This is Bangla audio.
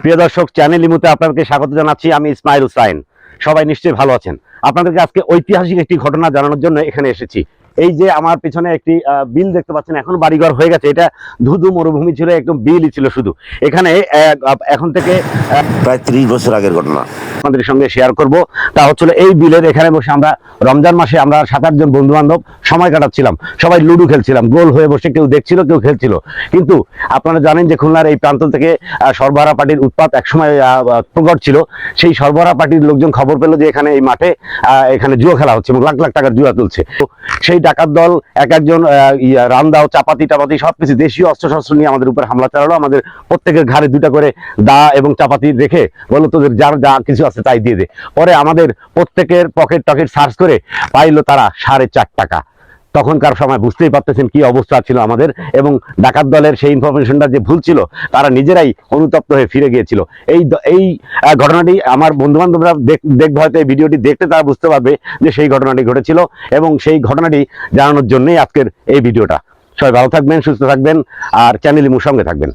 প্রিয় দর্শক চ্যানেল ইমুতে আপনাদেরকে স্বাগত জানাচ্ছি। আমি ইসমাইল হুসাইন। সবাই নিশ্চয়ই ভালো আছেন। আপনাদেরকে আজকে ঐতিহাসিক একটি ঘটনা জানানোর জন্য এখানে এসেছি। এই যে আমার পিছনে একটি বিল দেখতে পাচ্ছেন এখন বাড়িঘর হয়ে গেছে। এটা ধুধু মরুভূমি ছিল একদম বিলই ছিল শুধু। এখানে এখন থেকে প্রায় ত্রিশ বছর আগের ঘটনা। আপনাদের সঙ্গে শেয়ার করব। তা হচ্ছিল এই বিলের এখানে বসে আমরা রমজান মাসে আমরা সাত আটজন বন্ধু বান্ধব সময় কাটাচ্ছিলাম। সবাই লুডু খেলছিলাম গোল হয়ে বসে কেউ দেখছিল কেউ খেলছিল। কিন্তু আপনারা জানেন যে খুলনার এই প্রান্ত থেকে সরবরাহ পার্টির উৎপাত একসময় প্রকট ছিল। সেই সরবরাহ পার্টির লোকজন খবর পেল যে এখানে এই মাঠে আহ, এখানে জুয়া খেলা হচ্ছে এবং লাখ লাখ টাকার জুয়া তুলছে। সেই ডাকাত দল, এক একজন রামদাও, চাপাতি টাপাতি, সবকিছু দেশীয় অস্ত্রশস্ত্র নিয়ে আমাদের উপর হামলা চালালো। আমাদের প্রত্যেকের ঘাড়ে দুটা করে দা এবং চাপাতি রেখে বলল, তোদের যার যা কিছু আছে তাই দিয়ে দে। পরে আমাদের প্রত্যেকের পকেট টকেট সার্চ করে পাইলো তারা সাড়ে চার টাকা। তখনকার সময় বুঝতেই পারতেছেন কি অবস্থা ছিল আমাদের এবং ডাকাত দলের সেই ইনফরমেশনটা যে ভুল ছিল, তারা নিজেরাই অনুতপ্ত হয়ে ফিরে গিয়েছিল। এই এই ঘটনাটি আমার বন্ধু বান্ধবরা দেখবে হয়তো এই ভিডিওটি দেখতে তারা বুঝতে পারবে যে সেই ঘটনাটি ঘটেছিল এবং সেই ঘটনাটি জানানোর জন্যই আজকের এই ভিডিওটা। সবাই ভালো থাকবেন, সুস্থ থাকবেন, আর চ্যানেল সঙ্গে থাকবেন।